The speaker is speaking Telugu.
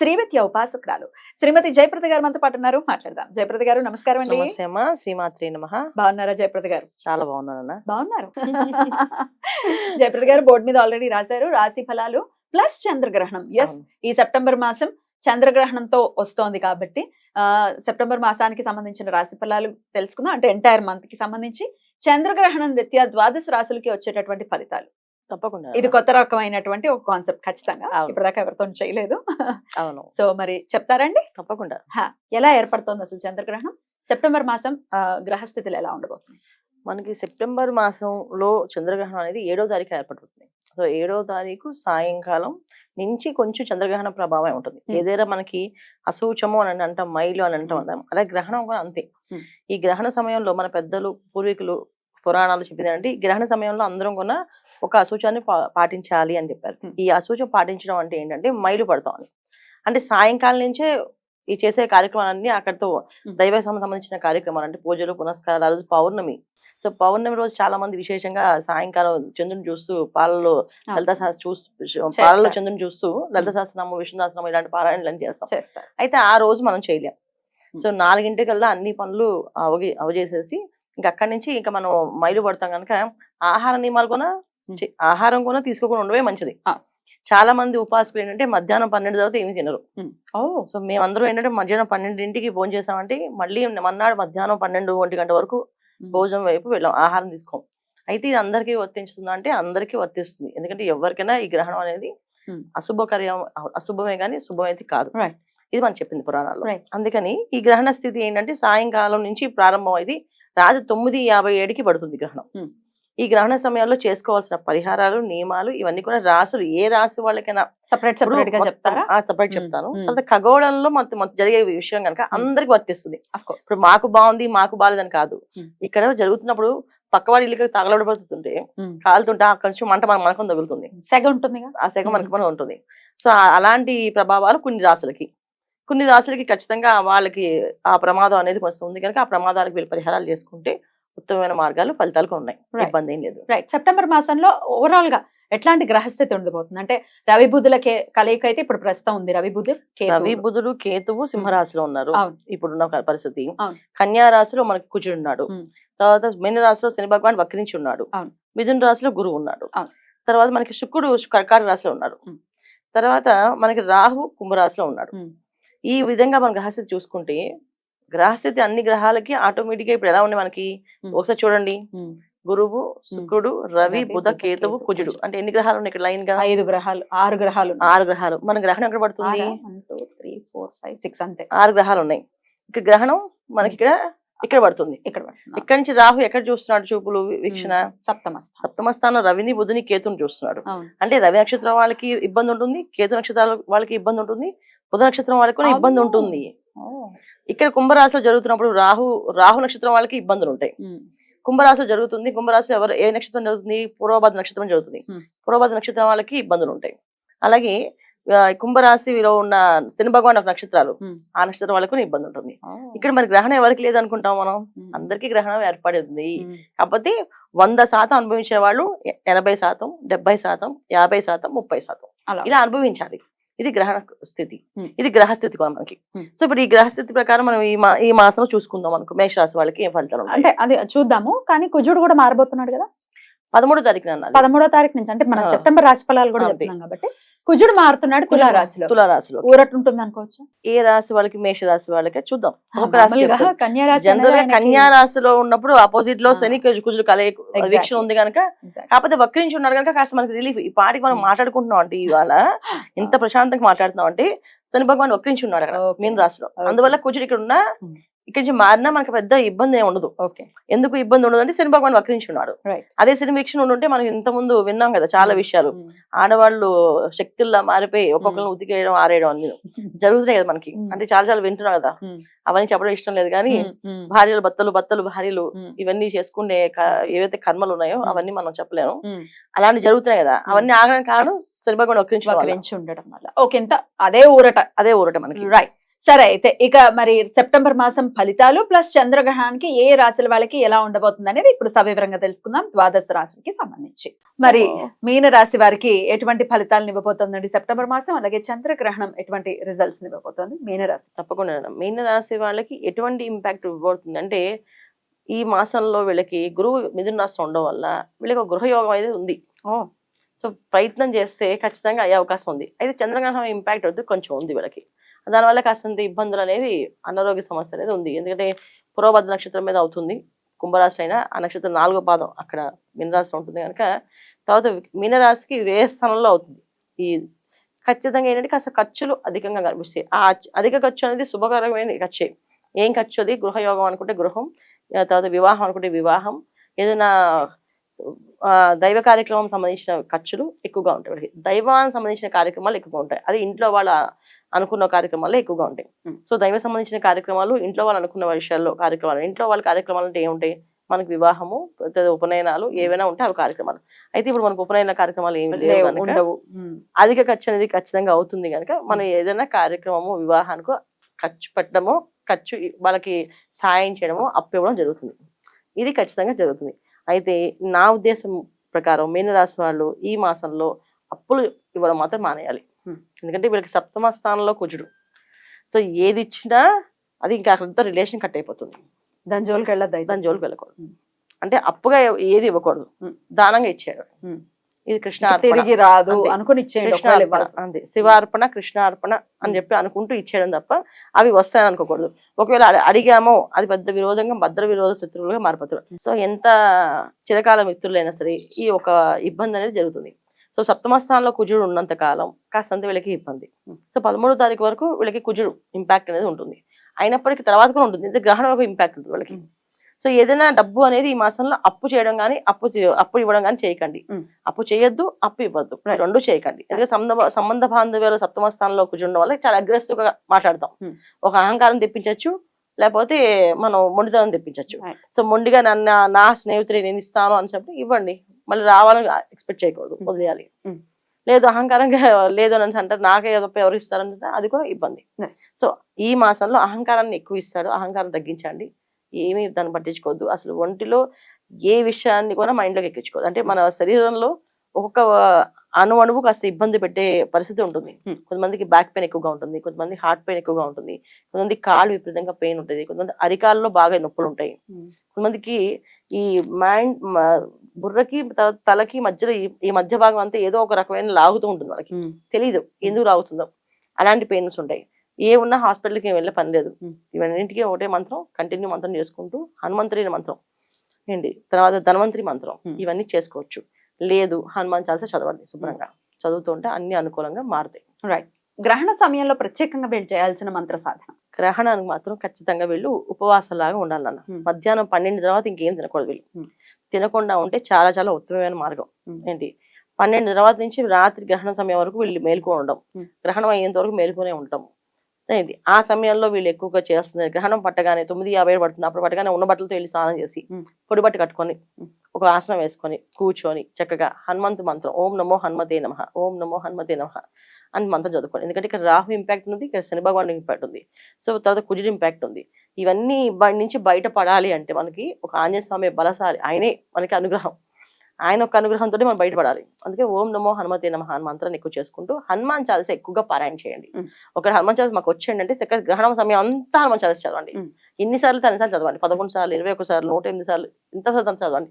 Srividya ఉపాసకురాలు. శ్రీమతి జయప్రద గారు మనతో పాటు ఉన్నారు. మాట్లాడదాం. జయప్రద గారు నమస్కారం అండి. నమస్తే అమ్మా. శ్రీమాత్రి నమ. బాగున్నారా జయప్రద గారు? చాలా బాగున్నానన్నా బాగున్నారు. జయప్రద గారు బోర్డు మీద ఆల్రెడీ రాశారు. రాశి ఫలాలు ప్లస్ చంద్రగ్రహణం. ఎస్. ఈ సెప్టెంబర్ మాసం చంద్రగ్రహణంతో వస్తోంది కాబట్టి ఆ సెప్టెంబర్ మాసానికి సంబంధించిన రాశి ఫలాలు తెలుసుకుందాం. అంటే ఎంటైర్ మంత్కి సంబంధించి చంద్రగ్రహణం రీత్యా ద్వాదశ రాశులకి వచ్చేటటువంటి ఫలితాలు. తప్పకుండా. ఇది కొత్త రకమైనటువంటి ఒక కాన్సెప్ట్ ఖచ్చితంగా. ఇప్పటిదాకా ఎవరితో చేయలేదు. అవును. సో మరి చెప్తారండి? తప్పకుండా. ఎలా ఏర్పడుతోంది అసలు చంద్రగ్రహణం? సెప్టెంబర్ మాసం గ్రహస్థితులు ఎలా ఉండబోతుంది మనకి సెప్టెంబర్ మాసంలో చంద్రగ్రహణం అనేది ఏడో తారీఖు ఏర్పడుతుంది. సో ఏడో తారీఖు సాయంకాలం నుంచి కొంచెం చంద్రగ్రహణ ప్రభావం ఉంటుంది. ఏదైనా మనకి అసూచము అని అంటాం మైలు అని అంటాం. అలాగే గ్రహణం కూడా అంతే. ఈ గ్రహణ సమయంలో మన పెద్దలు పూర్వీకులు పురాణాలు చెప్పింది అంటే ఈ గ్రహణ సమయంలో అందరం కూడా ఒక అసూచాన్ని పాటించాలి అని చెప్పారు. ఈ అసూచం పాటించడం అంటే ఏంటంటే మైలు పడతాం అని. అంటే సాయంకాలం నుంచే ఈ చేసే కార్యక్రమాలన్నీ అక్కడితో. దైవ సంబంధించిన కార్యక్రమాలు అంటే పూజలు పునస్కారాలు ఆ రోజు పౌర్ణమి. సో పౌర్ణమి రోజు చాలా మంది విశేషంగా సాయంకాలం చంద్రుని చూస్తూ పాలలో లలిత శాస్త్ర చూస్తూ పాలలో చంద్రుని చూస్తూ లలిత శాస్త్రనామం విష్ణుదాసనామం ఇలాంటి పారాయణలు చేస్తాం. అయితే ఆ రోజు మనం చేయలేం. సో నాలుగింటికల్లా అన్ని పనులు అవగి అవజేసేసి ఇంకా అక్కడి నుంచి ఇంకా మనం మైలు పడతాం కనుక ఆహార నియమాలు కూడా ఆహారం కూడా తీసుకోకుండా ఉండవే మంచిది. చాలా మంది ఉపాసకులు ఏంటంటే మధ్యాహ్నం పన్నెండు తర్వాత ఏమి తినరు సో మేమందరం ఏంటంటే మధ్యాహ్నం పన్నెండింటికి భోజనం చేసామంటే మళ్ళీ మన్నాడు మధ్యాహ్నం పన్నెండు ఒంటి గంట వరకు భోజనం వైపు వెళ్ళాం ఆహారం తీసుకోం అయితే ఇది అందరికీ వర్తించుతుందా అంటే అందరికీ వర్తిస్తుంది ఎందుకంటే ఎవరికైనా ఈ గ్రహణం అనేది. అశుభకర్యం అశుభమే కానీ శుభమైతే కాదు. ఇది మనం చెప్పింది పురాణాల్లో Right. అందుకని ఈ గ్రహణ స్థితి ఏంటంటే సాయంకాలం నుంచి ప్రారంభం అయింది రాత్రి తొమ్మిది యాభై ఏడుకి పడుతుంది గ్రహణం. ఈ గ్రహణ సమయంలో చేసుకోవాల్సిన పరిహారాలు నియమాలు ఇవన్నీ కూడా రాసులు. ఏ రాశి వాళ్ళకైనా సపరేట్ సపరేట్గా చెప్తారా? సపరేట్. చెప్తాను. తర్వాత ఖగోళంలో మన మన జరిగే విషయం కనుక అందరికి వర్తిస్తుంది. ఇప్పుడు మాకు బాగుంది మాకు బాగాలేదని కాదు. ఇక్కడ జరుగుతున్నప్పుడు పక్కవాడి ఇల్లుకి తగలబడిపోతుంటే కాలుతుంటే ఆ కొంచెం మంట మన మనకం తగులుతుంది. సెగ ఉంటుందిగా? ఆ సెగ. మనకి మనం ఉంటుంది. సో అలాంటి ప్రభావాలు కొన్ని రాసులకి కొన్ని రాసులకి ఖచ్చితంగా వాళ్ళకి ఆ ప్రమాదం అనేది కొంచెం ఉంది కనుక ఆ ప్రమాదాలకు వీళ్ళు పరిహారాలు చేసుకుంటే ఉత్తమమైన మార్గాలు ఫలితాలు కూడా ఉన్నాయి. ఇబ్బంది ఏం లేదు రైట్ సెప్టెంబర్ మాసంలో ఓవరాల్గా ఎట్లాంటి గ్రహస్థితి ఉండబోతుంది అంటే రవి బుధుల కలయిక అయితే ఇప్పుడు ప్రస్తుతం ఉంది రవి బుధు. రవి బుధుడు కేతువు సింహరాశిలో ఉన్నారు. ఇప్పుడున్న పరిస్థితి. కన్యా రాశిలో మనకి కుజుడు ఉన్నాడు. తర్వాత మీన రాశిలో శని భగవాన్ వక్రించి ఉన్నాడు. మిథున రాశిలో గురువు ఉన్నాడు. తర్వాత మనకి శుక్రుడు కర్కాటక రాశిలో ఉన్నాడు. తర్వాత మనకి రాహు కుంభరాశిలో ఉన్నాడు. ఈ విధంగా మన గ్రహస్థితి చూసుకుంటే గ్రహస్థితి అన్ని గ్రహాలకి ఆటోమేటిక్గా ఇప్పుడు ఎలా ఉంది మనకి. ఒకసారి చూడండి. గురువు శుక్రుడు రవి బుధ కేతువు కేతు, కుజుడు. అంటే ఎన్ని గ్రహాలు ఉన్నాయి ఇక్కడ లైన్గా ఐదు గ్రహాలు ఆరు గ్రహాలు ఉన్నాయి. ఆరు గ్రహాలు. మన గ్రహణం ఎక్కడ పడుతుంది? three, four, five, six అంతే. ఆరు గ్రహాలు ఉన్నాయి. ఇక్కడ గ్రహణం మనకి ఇక్కడ ఇక్కడ పడుతుంది. ఇక్కడ. ఇక్కడి నుంచి రాహు ఎక్కడ చూస్తున్నాడు చూపులు వీక్షణ? సప్తమ సప్తమ స్థానం రవిని బుధుని కేతుని చూస్తున్నాడు. అంటే రవి నక్షత్రం వాళ్ళకి ఇబ్బంది ఉంటుంది కేతు నక్షత్రాల వాళ్ళకి ఇబ్బంది ఉంటుంది బుధ నక్షత్రం వాళ్ళకి కూడా ఇబ్బంది. ఉంటుంది. ఇక్కడ కుంభరాశిలో జరుగుతున్నప్పుడు రాహు రాహు నక్షత్రం వాళ్ళకి ఇబ్బందులు ఉంటాయి. కుంభరాశిలో జరుగుతుంది కుంభరాశిలో ఎవరు ఏ నక్షత్రం జరుగుతుంది పూర్వభద్ర నక్షత్రం జరుగుతుంది. పూర్వభద్ర నక్షత్రం వాళ్ళకి ఇబ్బందులు ఉంటాయి అలాగే కుంభరాశిలో ఉన్న శని భగవాన్ నక్షత్రాలు. ఆ నక్షత్రం వాళ్ళకు ఇబ్బంది ఉంటుంది. ఇక్కడ మరి గ్రహణం ఎవరికి లేదనుకుంటాం మనం. అందరికీ గ్రహణం ఏర్పడింది. కాకపోతే వంద శాతం అనుభవించే వాళ్ళు ఎనభై శాతం డెబ్బై శాతం యాభై శాతం ముప్పై శాతం ఇలా అనుభవించాలి ఇది గ్రహణ స్థితి. ఇది గ్రహస్థితి కూడా మనకి. సో ఇప్పుడు ఈ గ్రహస్థితి ప్రకారం మనం ఈ మా ఈ మాసంలో చూసుకుందాం అనుకో. మేషరాశి వాళ్ళకి ఏం ఫలితాలు అంటే అది చూద్దాము. కానీ కుజుడు కూడా మారబోతున్నాడు కదా? పదమూడో అన్నది పదమూడో తారీఖు నుంచి అంటే మనం. సెప్టెంబర్ రాశి ఫలాలు కూడా. చెప్తున్నాం కాబట్టి కుజుడు మారుతున్నాడు తులా రాశిలో తులారాశిలో ఊరట ఉంటుంది అనుకోవచ్చు ఏ రాశి వాళ్ళకి మేష రాశి వాళ్ళకి చూద్దాం ఒక రాశి. కన్యా రాశిలో ఉన్నప్పుడు ఆపోజిట్లో. శని కుజు- కుజులు కలయిక. వీక్షణ ఉంది కనుక. కాకపోతే వక్రించి ఉన్నారు కనుక కాస్త మనకి రిలీఫ్ ఈ పాటికి మనం Hmm. మాట్లాడుకుంటున్నాం అంటే ఇవాళ ఇంత ప్రశాంతంగా మాట్లాడుతున్నాం అంటే శని భగవాన్ వక్రించి ఉన్నాడు అక్కడ. మీన రాశిలో. అందువల్ల కుజుడు ఇక్కడ ఉన్న Hmm. ఇక్కడి నుంచి మారినా మనకి పెద్ద ఇబ్బంది ఏమి ఉండదు. ఓకే. ఎందుకు ఇబ్బంది ఉండదు అంటే శని భగవాన్ వక్రించున్నాడు. అదే శని వీక్షణ ఉంటే మనం ఇంత ముందు విన్నాం కదా చాలా విషయాలు. ఆడవాళ్ళు శక్తుల్లా మారిపోయి ఒక్కొక్కరిని ఉతికేయడం ఆరేయడం అన్ని జరుగుతున్నాయి కదా మనకి. అంటే చాలా చాలా వింటున్నాం కదా. అవన్నీ చెప్పడం ఇష్టం లేదు కానీ భార్యలు భర్తలు భర్తలు భార్యలు ఇవన్నీ చేసుకునే ఏవైతే కర్మలు ఉన్నాయో. అవన్నీ మనం చెప్పలేము. అలాంటి జరుగుతున్నాయి కదా. అవన్నీ ఆగడానికి కారణం శని భగవాన్. వక్రించి ఉండడం వల్ల. ఓకే ఎంత అదే ఊరట. అదే ఊరట మనకి. రైట్ సరే అయితే ఇక మరి సెప్టెంబర్ మాసం ఫలితాలు ప్లస్ చంద్రగ్రహణానికి ఏ రాశుల వాళ్ళకి ఎలా ఉండబోతుంది అనేది ఇప్పుడు సవివరంగా తెలుసుకుందాం. ద్వాదశ రాశులకి సంబంధించి. మరి మీన రాశి వారికి ఎటువంటి ఫలితాలను ఇవ్వబోతుందండి సెప్టెంబర్ మాసం అలాగే చంద్రగ్రహణం ఎటువంటి రిజల్ట్స్ ఇవ్వబోతోంది మీన రాశి తప్పకుండా. మీన రాశి వాళ్ళకి ఎటువంటి ఇంపాక్ట్ ఇవ్వబడుతుంది అంటే ఈ మాసంలో వీళ్ళకి గురువు మిథున రాశి ఉండడం వల్ల వీళ్ళకి ఒక గృహయోగం అయితే ఉంది. ఓ. సో ప్రయత్నం చేస్తే ఖచ్చితంగా అయ్యే అవకాశం ఉంది. అయితే చంద్రగ్రహణం ఇంపాక్ట్ అవుతుంది కొంచెం ఉంది వీళ్ళకి. దానివల్ల కాస్తంత ఇబ్బందులు అనేవి అనారోగ్య సమస్య అనేది ఉంది. ఎందుకంటే పురోభద్ర నక్షత్రం మీద అవుతుంది. కుంభరాశి అయినా ఆ నక్షత్రం నాలుగో పాదం అక్కడ మీనరాశి ఉంటుంది కనుక తర్వాత మీనరాశికి వ్యయ స్థానంలో అవుతుంది? ఈ ఖచ్చితంగా ఏంటంటే కాస్త ఖర్చులు అధికంగా కనిపిస్తాయి. ఆ అధిక ఖర్చు అనేది శుభకరమైన ఖర్చే. ఏం ఖర్చు అది? గృహయోగం అనుకుంటే గృహం తర్వాత వివాహం అనుకుంటే వివాహం ఏదైనా దైవ కార్యక్రమం సంబంధించిన ఖర్చులు ఎక్కువగా ఉంటాయి వీళ్ళకి. దైవానికి సంబంధించిన కార్యక్రమాలు ఎక్కువగా ఉంటాయి. అది ఇంట్లో వాళ్ళ అనుకున్న కార్యక్రమాలు ఎక్కువగా ఉంటాయి. సో దైవ సంబంధించిన కార్యక్రమాలు ఇంట్లో వాళ్ళు అనుకున్న విషయాల్లో కార్యక్రమాలు ఇంట్లో వాళ్ళ కార్యక్రమాలు అంటే ఏముంటాయి? మనకి వివాహము ఉపనయనాలు ఏవైనా ఉంటే అవి కార్యక్రమాలు. అయితే ఇప్పుడు మనకు ఉపనయన కార్యక్రమాలు ఏమి లేవు ఉండవు. అధిక ఖర్చు అనేది ఖచ్చితంగా అవుతుంది కనుక మనం ఏదైనా కార్యక్రమము వివాహానికి ఖర్చు పెట్టడము ఖర్చు వాళ్ళకి సాయం చేయడము అప్పు ఇవ్వడం జరుగుతుంది. ఇది ఖచ్చితంగా జరుగుతుంది. అయితే నా ఉద్దేశం ప్రకారం మీనరాశి వాళ్ళు ఈ మాసంలో అప్పులు ఇవ్వడం మాత్రం మానేయాలి. ఎందుకంటే వీళ్ళకి సప్తమ స్థానంలో కుజుడు సో ఏది ఇచ్చినా అది ఇంకా అక్కడితో రిలేషన్ కట్ అయిపోతుంది దాని జోలికి వెళ్ళదు అయితే దాని జోలికి వెళ్ళకూడదు. అంటే అప్పుగా ఏది ఇవ్వకూడదు. దానంగా ఇచ్చేయడం. ఇది కృష్ణ. తిరిగి రాదు. అనుకుని ఇచ్చేయండి. అంతే. శివార్పణ కృష్ణార్పణ అని చెప్పి అనుకుంటూ ఇచ్చేయడం తప్ప అవి వస్తాయని అనుకోకూడదు. ఒకవేళ అడి- అడిగామో అది పెద్ద విరోధంగా భద్ర విరోధ శత్రువులుగా మారిపోతారు. సో ఎంత చిరకాల మిత్రులైనా సరే ఈ ఒక ఇబ్బంది అనేది జరుగుతుంది. సో సప్తమ స్థానంలో కుజుడు ఉన్నంత కాలం కాస్తంత వీళ్ళకి ఇబ్బంది. సో పదమూడో తారీఖు వరకు వీళ్ళకి కుజుడు ఇంపాక్ట్ అనేది ఉంటుంది. అయినప్పటికీ తర్వాత కూడా ఉంటుంది. ఇది గ్రహణం ఒక ఇంపాక్ట్ ఉంటుంది వీళ్ళకి. సో ఏదైనా డబ్బు అనేది ఈ మాసంలో అప్పు చేయడం కానీ అప్పు అప్పు ఇవ్వడం కానీ చేయకండి. అప్పు చేయొద్దు అప్పు ఇవ్వద్దు. రెండు చేయకండి ఎందుకంటే సంబంధ సంబంధ బాంధవ్యాలు సప్తమ స్థానంలో కూర్చుండడం వల్ల చాలా అగ్రెసివ్గా మాట్లాడతాం. ఒక అహంకారం తెప్పించవచ్చు లేకపోతే మనం మొండితనం తెప్పించవచ్చు. సో మొండిగా నన్ను నా స్నేహితుడి నేను ఇస్తాను అని చెప్పి ఇవ్వండి మళ్ళీ రావాలని ఎక్స్పెక్ట్ చేయకూడదు. వదిలేయాలి. లేదు అహంకారంగా లేదు అని అంటారు నాకే తప్ప ఎవరు ఇస్తారంటే అది కూడా ఇబ్బంది. సో ఈ మాసంలో అహంకారాన్ని ఎక్కువ ఇస్తాడు అహంకారం తగ్గించండి ఏమీ దాన్ని పట్టించుకోవద్దు. అసలు ఒంటిలో ఏ విషయాన్ని కూడా మైండ్లోకి ఎక్కించుకోవద్దు. అంటే మన శరీరంలో ఒక్కొక్క అణు అణువు కాస్త ఇబ్బంది పెట్టే పరిస్థితి ఉంటుంది. కొంతమందికి బ్యాక్ పెయిన్ ఎక్కువగా ఉంటుంది. కొంతమంది హార్ట్ పెయిన్ ఎక్కువగా ఉంటుంది. కొంతమంది కాళ్ళు విపరీతంగా పెయిన్ ఉంటుంది. కొంతమంది అరికాల్లో బాగా నొప్పులు ఉంటాయి. కొంతమందికి ఈ మైండ్ బుర్రకి తలకి మధ్యలో ఈ- మధ్య భాగం అంతా ఏదో ఒక రకమైన లాగుతూ ఉంటుంది ఉమ్. తెలియదు ఎందుకు లాగుతుందో. అలాంటి పెయిన్స్ ఉంటాయి. ఏ ఉన్నా హాస్పిటల్కి వెళ్ళే పని లేదు. ఇవన్నింటికి ఒకటే మంత్రం కంటిన్యూ మంత్రం చేసుకుంటూ హనుమంతుడి మంత్రం. ఏంటి? తర్వాత ధన్వంతరి మంత్రం. ఇవన్నీ చేసుకోవచ్చు. లేదు హనుమాన్ చాలీసా చదవండి శుభ్రంగా. చదువుతుంటే అన్ని అనుకూలంగా మారుతాయి. రైట్ గ్రహణ సమయంలో ప్రత్యేకంగా వీళ్ళు చేయాల్సిన మంత్ర సాధన? గ్రహణానికి మాత్రం ఖచ్చితంగా వీళ్ళు ఉపవాసంలాగా ఉండాలన్న. మధ్యాహ్నం పన్నెండు తర్వాత ఇంకేం తినకూడదు వీళ్ళు. తినకుండా ఉంటే చాలా చాలా ఉత్తమమైన మార్గం. ఏంటి? పన్నెండు తర్వాత నుంచి రాత్రి గ్రహణ సమయం వరకు వీళ్ళు మేలుకొని ఉండడం. గ్రహణం అయ్యేంత వరకు మేలుకొనే ఉంటాం ఏంటి ఆ సమయంలో వీళ్ళు ఎక్కువగా చేస్తున్నారు గ్రహణం పట్టగానే తొమ్మిది యాభై ఏడు పడుతుంది. అప్పుడు పట్టగానే ఉన్న బట్టలతో వెళ్ళి స్నానం చేసి. పొడి బట్ట కట్టుకొని. ఒక ఆసనం వేసుకొని కూర్చొని చక్కగా హనుమంతు మంత్రం ఓం నమో హనుమతే నమ ఓం నమో హనుమతే నమ అని మంత్రం చదువుకోండి ఎందుకంటే ఇక్కడ రాహు ఇంపాక్ట్ ఉంది ఇక్కడ శని భగవాన్ ఇంపాక్ట్ ఉంది. సో తర్వాత కుజుడు ఇంపాక్ట్ ఉంది. ఇవన్నీ బయట నుంచి బయటపడాలి అంటే మనకి ఒక ఆంజనేయ స్వామి బలశాలి. ఆయనే మనకి అనుగ్రహం. ఆయన ఒక అనుగ్రహంతో మనం బయటపడాలి. అందుకే ఓం నమో హనుమతే నమ మంత్రాన్ని ఎక్కువ చేసుకుంటూ హనుమాన్ చాలీసా ఎక్కువగా పారాయణ చేయండి. Mm. ఒక హనుమాన్ చాలీసా మాకు వచ్చేయండి అంటే చక్కగా గ్రహణం సమయం అంతా హనుమాన్ చాలీసా చదవండి. ఎన్నిసార్లు అన్నిసార్లు చదవండి. పదకొండు సార్లు ఇరవై ఒక సార్లు నూట ఎనిమిది సార్లు ఇంత చదవండి.